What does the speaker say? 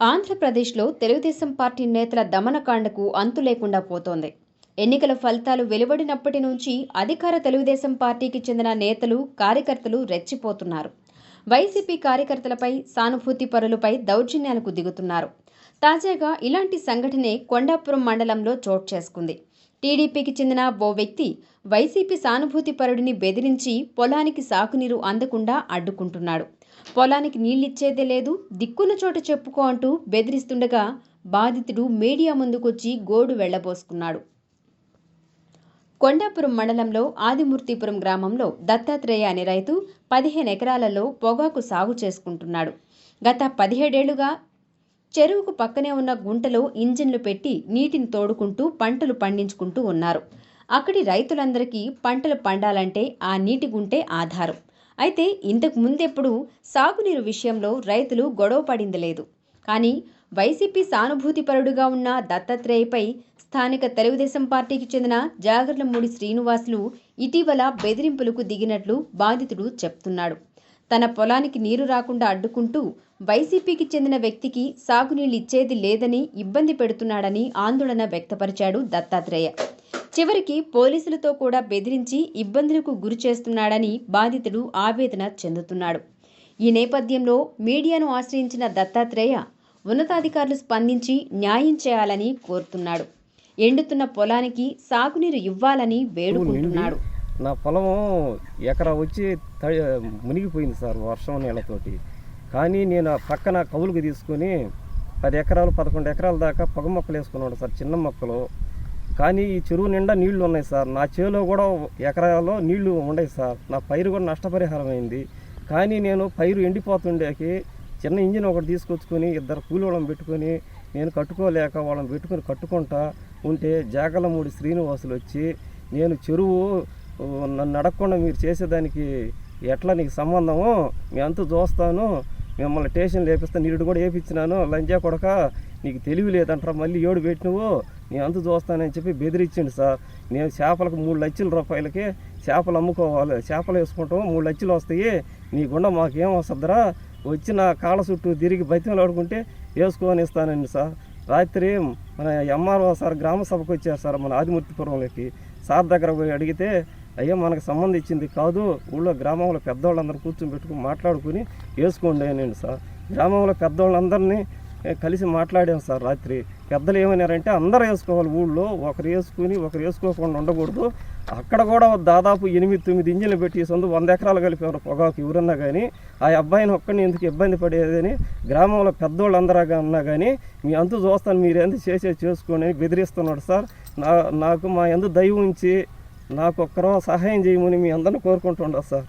ఆంధ్రప్రదేశ్లో తెలుగుదేశం పార్టీ నేతల దమనకాండకు అంతు లేకుండా పోతోంది. ఎన్నికల ఫలితాలు వెలువడినప్పటి నుంచి అధికార తెలుగుదేశం పార్టీకి చెందిన నేతలు కార్యకర్తలు రెచ్చిపోతున్నారు. వైసీపీ కార్యకర్తలపై సానుభూతి పరులపై దౌర్జన్యాలకు దిగుతున్నారు. తాజాగా ఇలాంటి సంఘటనే కొండాపురం మండలంలో చోటు చేసుకుంది. టీడీపీకి చెందిన ఓ వ్యక్తి వైసీపీ సానుభూతి పరుడిని బెదిరించి పొలానికి సాగునీరు అందకుండా అడ్డుకుంటున్నాడు. పొలానికి నీళ్ళిచ్చేదే లేదు దిక్కున్న చోట చెప్పుకో అంటూ బెదిరిస్తుండగా బాధితుడు మీడియా ముందుకొచ్చి గోడు వెళ్ళబోసుకున్నాడు. కొండాపురం మండలంలో ఆదిమూర్తిపురం గ్రామంలో దత్తాత్రేయ అనే రైతు పదిహేను ఎకరాలలో పొగాకు సాగు చేసుకుంటున్నాడు. గత పదిహేడేళ్ళుగా చెరువుకు పక్కనే ఉన్న గుంటలో ఇంజిన్లు పెట్టి నీటిని తోడుకుంటూ పంటలు పండించుకుంటూ ఉన్నారు. అక్కడి రైతులందరికీ పంటలు పండాలంటే ఆ నీటి గుంటే ఆధారం. అయితే ఇంతకు ముందెప్పుడు సాగునీరు విషయంలో రైతులు గొడవ పడింది లేదు. కానీ వైసీపీ సానుభూతిపరుడుగా ఉన్న దత్తాత్రేయపై స్థానిక తెలుగుదేశం పార్టీకి చెందిన జాగర్లమూడి శ్రీనివాసులు ఇటీవల బెదిరింపులకు దిగినట్లు బాధితుడు చెప్తున్నాడు. తన పొలానికి నీరు రాకుండా అడ్డుకుంటూ వైసీపీకి చెందిన వ్యక్తికి సాగునీళ్ళు ఇచ్చేది లేదని ఇబ్బంది పెడుతున్నాడని ఆందోళన వ్యక్తపరిచాడు దత్తాత్రేయ. చివరికి పోలీసులతో కూడా బెదిరించి ఇబ్బందులకు గురి చేస్తున్నాడని బాధితుడు ఆవేదన చెందుతున్నాడు. ఈ నేపథ్యంలో మీడియాను ఆశ్రయించిన దత్తాత్రేయ ఉన్నతాధికారులు స్పందించి న్యాయం చేయాలని కోరుతున్నాడు. ఎండుతున్న పొలానికి సాగునీరు ఇవ్వాలని వేడుకుంటున్నాడు. నా పొలము ఎకరా వచ్చి త- మునిగిపోయింది సార్ వర్షం నీళ్ళతోటి. కానీ నేను ఆ పక్కన కవులుకి తీసుకొని పది ఎకరాలు పదకొండు ఎకరాల దాకా పొగ మొక్కలు వేసుకున్నాడు సార్ చిన్న మొక్కలు. కానీ ఈ చెరువు నిండా నీళ్ళు ఉన్నాయి సార్. నా చేలో కూడా ఎకరాలో నీళ్ళు ఉన్నాయి సార్. నా పైరు కూడా నష్టపరిహారం అయింది. కానీ నేను పైరు ఎండిపోతుండేకి చిన్న ఇంజిన్ ఒకటి తీసుకొచ్చుకొని ఇద్దరు కూలి వాళ్ళని పెట్టుకొని నేను కట్టుకోలేక వాళ్ళని పెట్టుకొని కట్టుకుంటా ఉంటే జాగలమూడి శ్రీనివాసులు వచ్చి నేను చెరువు నన్ను అడగకుండా మీరు చేసేదానికి ఎట్లా నీకు సంబంధము మేమంతా చూస్తాను. మిమ్మల్ని స్టేషన్ లేపిస్తా నీరుడు కూడా వేపించినాను. లంజా కొడక నీకు తెలివి లేదంటారా మళ్ళీ ఏడు పెట్టినవు. నేను అంత చూస్తానని చెప్పి బెదిరించిండు సార్. నేను చేపలకు మూడు లక్షల రూపాయలకి చేపలు అమ్ముకోవాలి. చేపలు వేసుకుంటాము మూడు లక్షలు వస్తాయి. నీకుండా మాకేం వస్తుందిరా? వచ్చి నా కాళ్ళ చుట్టూ తిరిగి బతిమలు ఆడుకుంటే వేసుకొని ఇస్తానండి సార్. రాత్రి మన ఎంఆర్ఓ సార్ గ్రామ సభకు వచ్చారు సార్ మన ఆదిమూర్తిపురంలోకి సార్ దగ్గర పోయి అడిగితే అయ్యో మనకు సంబంధించింది కాదు. ఊళ్ళో గ్రామంలో పెద్దవాళ్ళందరూ కూర్చొని పెట్టుకుని మాట్లాడుకుని వేసుకోండి అనండి సార్. గ్రామంలో పెద్దవాళ్ళందరినీ కలిసి మాట్లాడాం సార్ రాత్రి. పెద్దలు ఏమన్నారంటే అందరూ వేసుకోవాలి ఊళ్ళో ఒకరు వేసుకుని ఒకరు వేసుకోకుండా ఉండకూడదు. అక్కడ కూడా దాదాపు ఎనిమిది తొమ్మిది ఇంజిన్లు పెట్టి సందు వంద ఎకరాలు కలిపారు పొగాకు ఎవరన్నా కానీ ఆ అబ్బాయిని ఒక్కడిని ఎందుకు ఇబ్బంది పడేదని గ్రామంలో పెద్దోళ్ళు అందరూ అన్నా కానీ మీ అంతు చూస్తాను మీరు ఎందుకు చేసే చేసుకోండి అని బెదిరిస్తున్నాడు సార్. నా నాకు మా ఎందు దయ ఉంచి నాకు ఒక్కరో సహాయం చేయమని మీ అందరిని కోరుకుంటుండదు సార్.